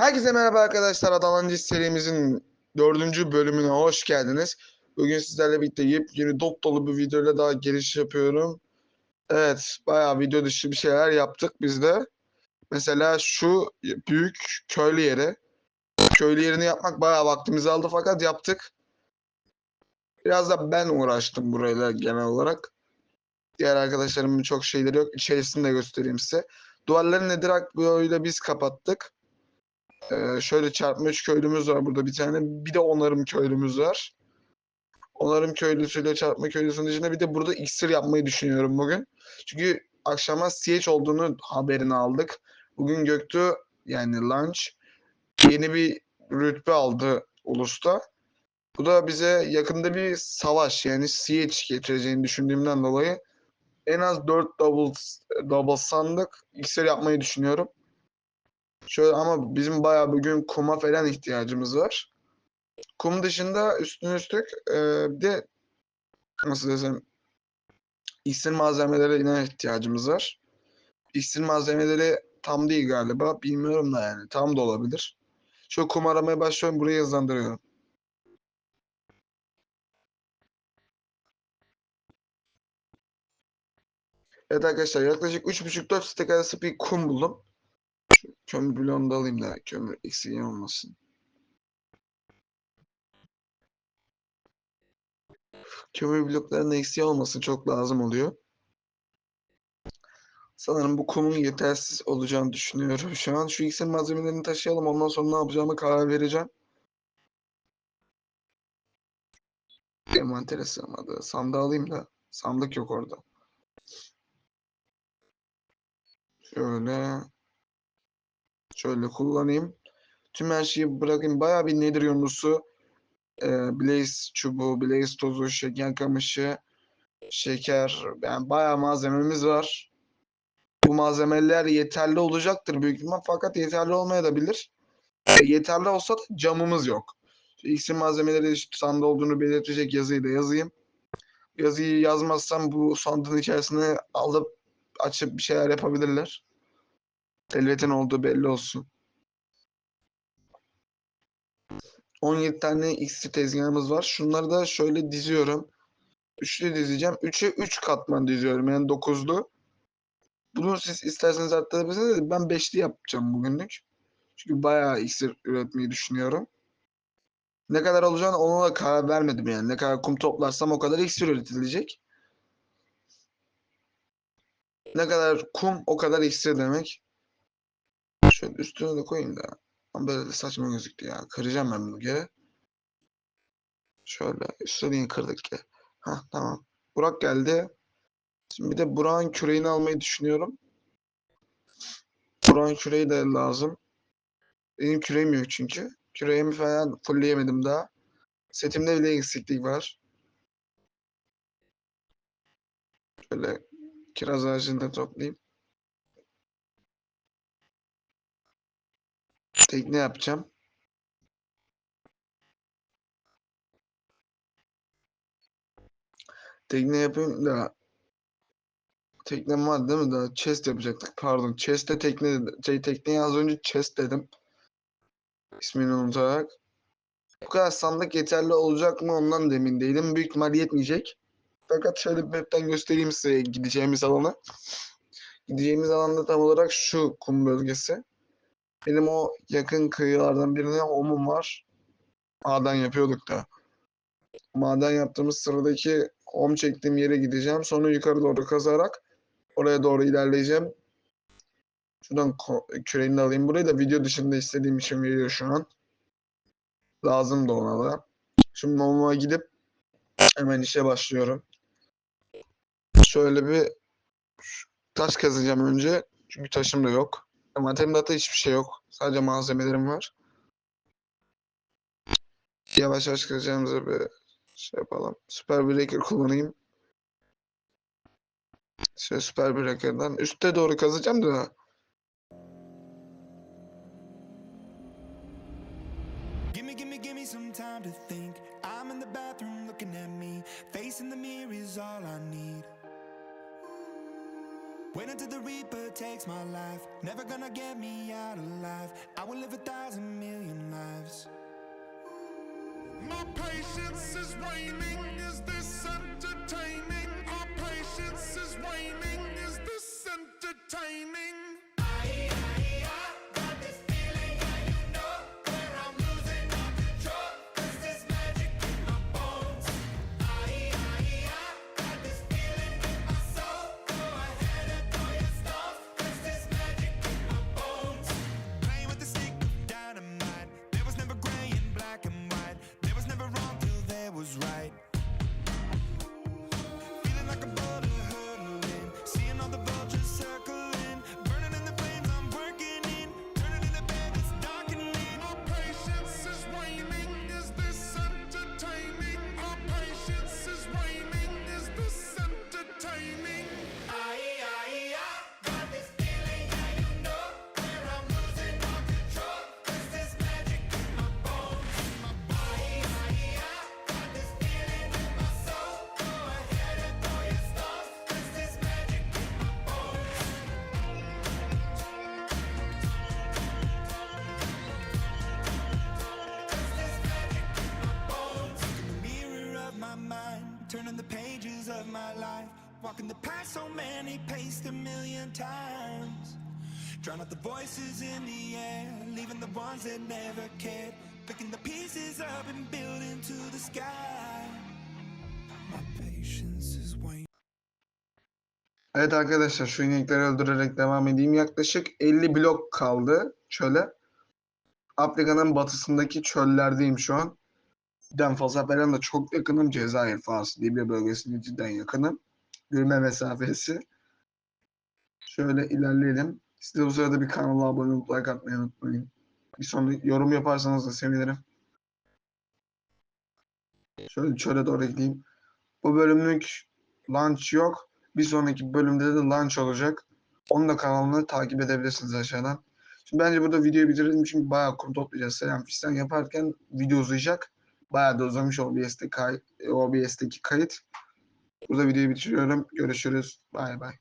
Herkese merhaba arkadaşlar. Adalancı serimizin dördüncü bölümüne hoş geldiniz. Bugün sizlerle birlikte yepyeni dop dolu bir videoyla daha giriş yapıyorum. Evet, bayağı video dışı bir şeyler yaptık biz de. Mesela şu büyük köylü yeri. Köylü yerini yapmak bayağı vaktimizi aldı fakat yaptık. Biraz da ben uğraştım burayla genel olarak. Diğer arkadaşlarımın çok şeyleri yok. İçerisini de göstereyim size. Duvarları nedirak böyle biz kapattık. Ee, şöyle çarpma üç köylümüz var burada bir tane. Bir de onarım köylümüz var. Onarım köylüsüyle çarpma köylüsünün dışında bir de burada iksir yapmayı düşünüyorum bugün. Çünkü akşama CH olduğunu haberini aldık. Bugün Göktuğ yani Lunch yeni bir rütbe aldı Ulus'ta. Bu da bize yakında bir savaş yani CH getireceğini düşündüğümden dolayı en az 4 double, double sandık iksir yapmayı düşünüyorum. Şöyle ama bizim bayağı bugün kuma falan ihtiyacımız var. Kum dışında üstüne üstlük e, bir de nasıl desem iksir malzemelere yine ihtiyacımız var. İksir malzemeleri tam değil galiba. Bilmiyorum da yani. Tam da olabilir. Şu kum aramaya başlıyorum. Burayı hızlandırıyorum. Evet arkadaşlar yaklaşık 3.5-4 stek arası bir kum buldum. Kömür bloğunu da alayım da kömür eksiği olmasın. Kömür bloklarının eksiği olmasın çok lazım oluyor. Sanırım bu kumun yetersiz olacağını düşünüyorum şu an. Şu iksir malzemelerini taşıyalım ondan sonra ne yapacağımı karar vereceğim. Envantere sığmadı. Sandığı alayım da. Sandık yok orada. Şöyle. Şöyle kullanayım. Tüm her şeyi bırakayım. Bayağı bir nedir yumrusu. E, blaze çubuğu, blaze tozu, şeker kamışı, şeker. Yani bayağı malzememiz var. Bu malzemeler yeterli olacaktır büyük ihtimal. Fakat yeterli olmayabilir. E, yeterli olsa da camımız yok. İksir malzemeleri sandığı olduğunu belirtecek yazıyı da yazayım. Yazıyı yazmazsam bu sandığın içerisine alıp açıp bir şeyler yapabilirler. Elvetin olduğu belli olsun. 17 tane iksir tezgahımız var. Şunları da şöyle diziyorum. Üçlü dizeceğim. 3'e 3 katman diziyorum. Yani 9'lu. Bunu siz isterseniz arttırabilirsiniz. Ben 5'li yapacağım bugünlük. Çünkü bayağı iksir üretmeyi düşünüyorum. Ne kadar olacağını ona da karar vermedim yani. Ne kadar kum toplarsam o kadar iksir üretilecek. Ne kadar kum o kadar iksir demek. Şöyle üstüne de koyayım da. Ama böyle de saçma gözüktü ya. Kıracağım ben bunu geri. Şöyle üstüne kırdık ya. Hah tamam. Burak geldi. Şimdi bir de Burak'ın küreğini almayı düşünüyorum. Burak'ın küreği de lazım. Benim küreğim yok çünkü. Küreğimi falan fullleyemedim daha. Setimde bile eksiklik var. Şöyle kiraz ağacını da toplayayım. Tekne yapacağım. Tekne yapayım da teknem var değil mi? Daha chest yapacaktık. Pardon. Chest'e tekne şey tekneye az önce chest dedim. İsmini unutarak. Bu kadar sandık yeterli olacak mı ondan da emin değilim. Büyük ihtimal yetmeyecek. Fakat şöyle bir map'ten göstereyim size gideceğimiz alanı. Gideceğimiz alanda tam olarak şu kum bölgesi. Benim o yakın kıyılardan birine omum var. Maden yapıyorduk da. Maden yaptığımız sıradaki om çektiğim yere gideceğim. Sonra yukarı doğru kazarak oraya doğru ilerleyeceğim. Şuradan küreğini alayım. Burayı da video dışında istediğim için geliyor şu an. Lazım da ona da. Şimdi omuma gidip hemen işe başlıyorum. Şöyle bir taş kazacağım önce. Çünkü taşım da yok. Hatta hiçbir şey yok. Sadece malzemelerim var. Yavaş yavaş kazacağımıza bir şey yapalım. Süper Breaker kullanayım. Şöyle Süper Breaker'dan üste doğru kazacağım da time to think. I'm in the bathroom looking at me. Facing the mirror is all I need. Wait until the Reaper takes my life. Never gonna get me out alive. I will live a thousand million lives. My patience is waning. Is this entertaining? Our patience is waning. Is this entertaining? Of my life, walking the path so many paced a million times. Drown out the voices in the air, leaving the ones that never cared, picking the pieces up and building to the sky. My patience is waning. Evet arkadaşlar şu inekleri öldürerek devam edeyim. Yaklaşık 50 blok kaldı çöle. Afrika'nın batısındaki çöllerdeyim şu an. Falan da çok yakınım. Cezayir, Fas, Libya bölgesine cidden yakınım. Yürüme mesafesi. Şöyle ilerleyelim. Siz de bu sırada bir kanala abone olup like atmayı unutmayın. Bir sonra yorum yaparsanız da sevinirim. Şöyle çöle doğru gideyim. Bu bölümlük launch yok. Bir sonraki bölümde de launch olacak. Onun da kanalını takip edebilirsiniz aşağıdan. Şimdi bence burada videoyu bitirelim çünkü bayağı kum toplayacağız. Selam fistan yaparken video uzayacak. Bayağı da uzamış OBS'te kay OBS'teki kayıt. Burada videoyu bitiriyorum. Görüşürüz. Bay bay.